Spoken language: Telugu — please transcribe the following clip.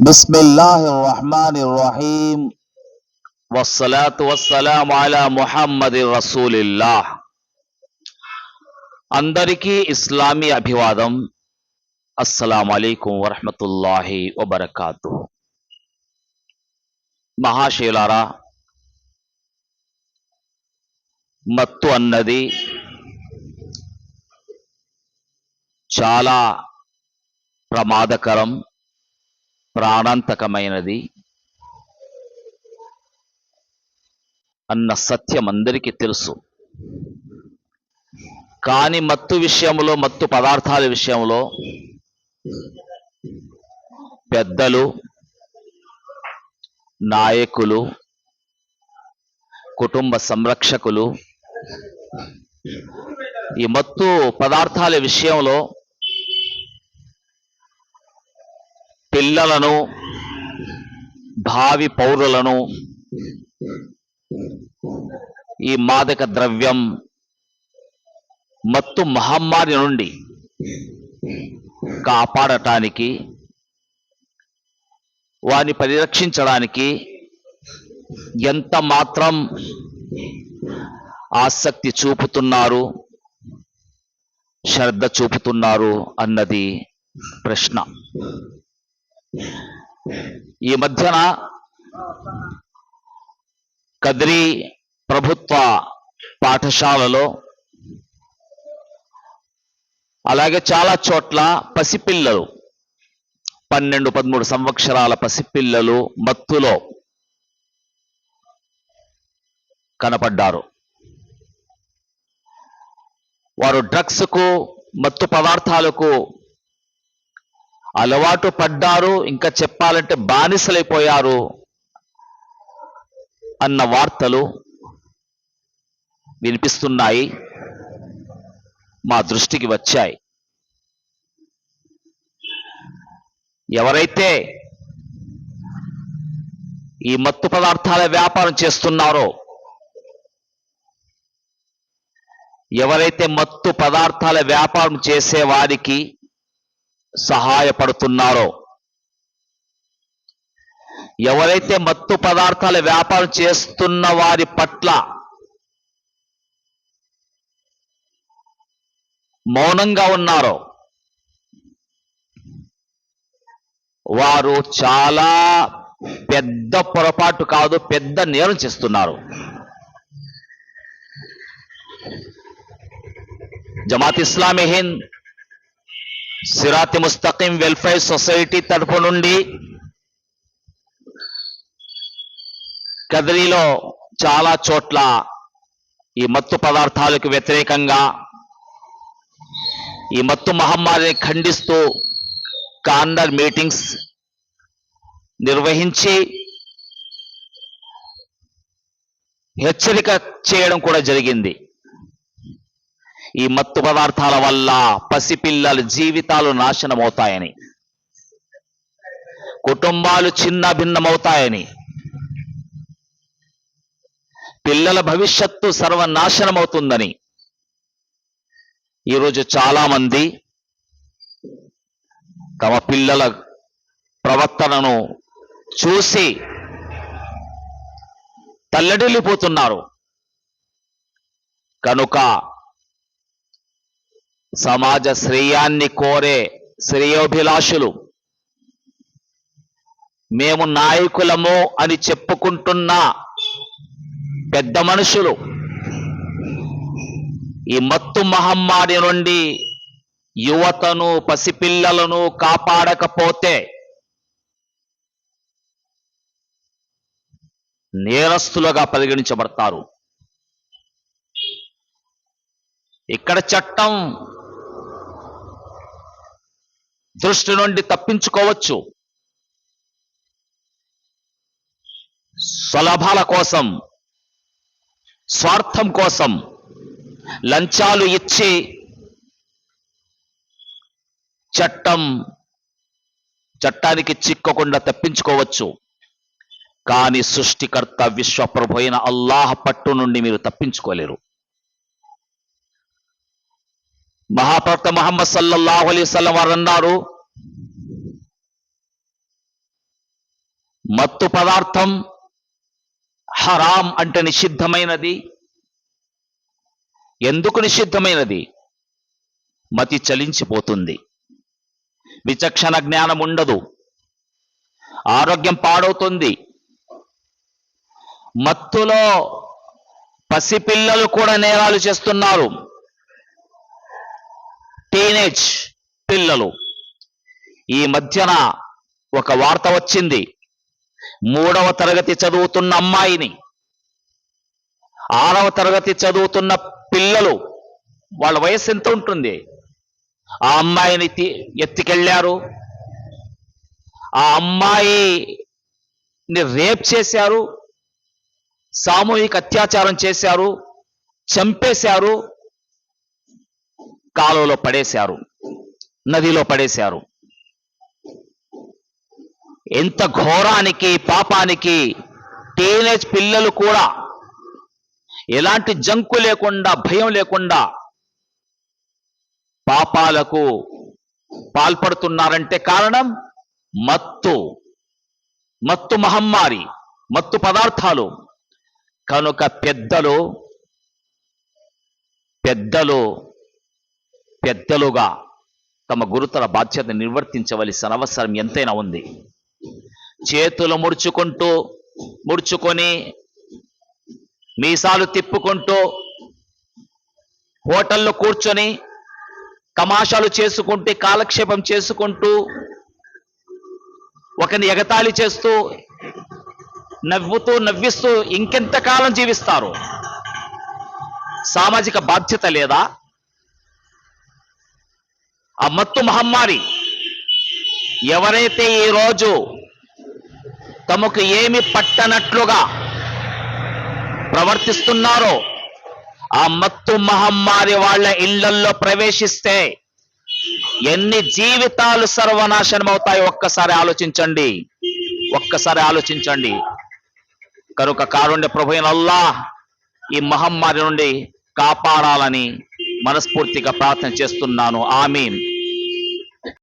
بسم الله الرحمن الرحيم والصلاة والسلام على محمد رسول الله అందరికీ ఇస్లామీ అభివాదం అస్సలం అలైకుం వరహమతుల్లాహి వబర్కాతు మహాశయులారా మత్తు అన్నది చాలా ప్రమాదకరం ప్రాణాంతకమైనది. అన్న సత్యం అందరికీ తెలుసు. కానీ మత్తు విషయంలో మత్తు పదార్థాల విషయంలో పెద్దలు నాయకులు కుటుంబ సంరక్షకులు ఈ మత్తు పదార్థాల విషయంలో పిల్లలను భావి పౌరులను ఈ మాదక ద్రవ్యం మత్తు మహమ్మారి నుండి కాపాడటానికి వారిని పరిరక్షించడానికి ఎంత మాత్రం ఆసక్తి చూపుతున్నారు శ్రద్ధ చూపుతున్నారు అన్నది ప్రశ్న. ఈ మధ్యన కద్రి ప్రభుత్వ పాఠశాలలో అలాగే చాలా చోట్ల పసిపిల్లలు పన్నెండు పదమూడు సంవత్సరాల పసిపిల్లలు మత్తులో కనపడ్డారు. వారు డ్రగ్స్కు మత్తు పదార్థాలకు అలవాటు పడ్డారు ఇంకా చెప్పాలంటే బానిసలైపోయారు అన్న వార్తలు వినిపిస్తున్నాయి మా దృష్టికి వచ్చాయి. ఎవరైతే ఈ మత్తు పదార్థాల వ్యాపారం చేస్తున్నారో ఎవరైతే మత్తు పదార్థాల వ్యాపారం చేసే వారికి సహాయపడుతున్నారో. ఎవరైతే మత్తు పదార్థాల వ్యాపారం చేస్తున్న వారి పట్ల మౌనంగా ఉన్నారో వారు చాలా పెద్ద పొరపాటు కాదు పెద్ద నేరం చేస్తున్నారు. జమాత్ ఇస్లామీ హింద్ సిరాతి ముస్తకిం వెల్ఫేర్ సొసైటీ తరఫు నుండి కదిరిలో చాలా చోట్ల ఈ మత్తు పదార్థాలకు వ్యతిరేకంగా ఈ మత్తు మహమ్మారిని ఖండిస్తూ కార్నర్ మీటింగ్స్ నిర్వహించి హెచ్చరిక చేయడం కూడా జరిగింది. ఈ మత్తు పదార్థాల వల్ల పసిపిల్లల జీవితాలు నాశనమవుతాయని. కుటుంబాలు చిన్న భిన్నమవుతాయని. పిల్లల భవిష్యత్తు సర్వనాశనమవుతుందని. ఈరోజు చాలా మంది తమ పిల్లల ప్రవర్తనను చూసి తల్లడిల్లిపోతున్నారు. కనుక సమాజ శ్రేయాన్ని కోరే శ్రేయోభిలాషులు. మేము నాయకులము అని చెప్పుకుంటున్న పెద్ద మనుషులు. ఈ మత్తు మహమ్మారి నుండి యువతను పసిపిల్లలను కాపాడకపోతే నేరస్తులుగా పరిగణించబడతారు. ఇక్కడ చట్టం దృష్టి నుండి తప్పించుకోవచ్చు. సులభాల కోసం స్వార్థం కోసం లంచాలు ఇచ్చి చట్టం చట్టానికి చిక్కకుండా తప్పించుకోవచ్చు. కానీ సృష్టికర్త విశ్వప్రభు అయిన అల్లాహ్ పట్టు నుండి మీరు తప్పించుకోలేరు. మహాప్రవక్త మహమ్మద్ సల్లల్లాహు అలీ వసల్లం వారు అన్నారు మత్తు పదార్థం హరాం అంటే నిషిద్ధమైనది. ఎందుకు నిషిద్ధమైనది? మతి చలించిపోతుంది. విచక్షణ జ్ఞానం ఉండదు. ఆరోగ్యం పాడవుతుంది. మత్తులో పసిపిల్లలు కూడా నేరాలు చేస్తున్నారు. టీనేజ్ పిల్లలు. ఈ మధ్యన ఒక వార్త వచ్చింది. మూడవ తరగతి చదువుతున్న అమ్మాయిని ఆరవ తరగతి చదువుతున్న పిల్లలు వాళ్ళ వయసు ఎంత ఉంటుంది? ఆ అమ్మాయిని ఎత్తికెళ్ళారు. ఆ అమ్మాయిని రేప్ చేశారు. సామూహిక అత్యాచారం చేశారు. చంపేశారు. కాలువలో పడేశారు. నదిలో పడేశారు. ఎంత ఘోరానికి పాపానికి టీనేజ్ పిల్లలు కూడా ఎలాంటి జంకు లేకుండా భయం లేకుండా పాపాలకు పాల్పడుతున్నారంటే కారణం మత్తు. మత్తు మహమ్మారి మత్తు పదార్థాలు. కనుక పెద్దలు పెద్దలు పెద్దలుగా తమ గురుతర బాధ్యత నిర్వర్తించవలసిన అవసరం ఎంతైనా ఉంది. చేతులు ముడుచుకుంటూ ముడుచుకొని మీసాలు తిప్పుకుంటూ హోటల్లో కూర్చొని తమాషాలు చేసుకుంటూ కాలక్షేపం చేసుకుంటూ ఒకరిని ఎగతాళి చేస్తూ నవ్వుతూ నవ్విస్తూ ఇంకెంతకాలం జీవిస్తారు? సామాజిక బాధ్యత లేదా? ఆ మత్తు మహమ్మారి. ఎవరైతే ఈ రోజు తమకు ఏమి పట్టనట్లుగా ప్రవర్తిస్తున్నారో ఆ మత్తు మహమ్మారి వాళ్ళ ఇళ్ళల్లో ప్రవేశిస్తే ఎన్ని జీవితాలు సర్వనాశనం అవుతాయో ఒక్కసారి ఆలోచించండి. ఒక్కసారి ఆలోచించండి. కనుక కారుణ్య ప్రభుయన అల్లా ఈ మహమ్మారి నుండి కాపాడాలని మనస్ఫూర్తిగా ప్రార్థన చేస్తున్నాను. ఆమీన్.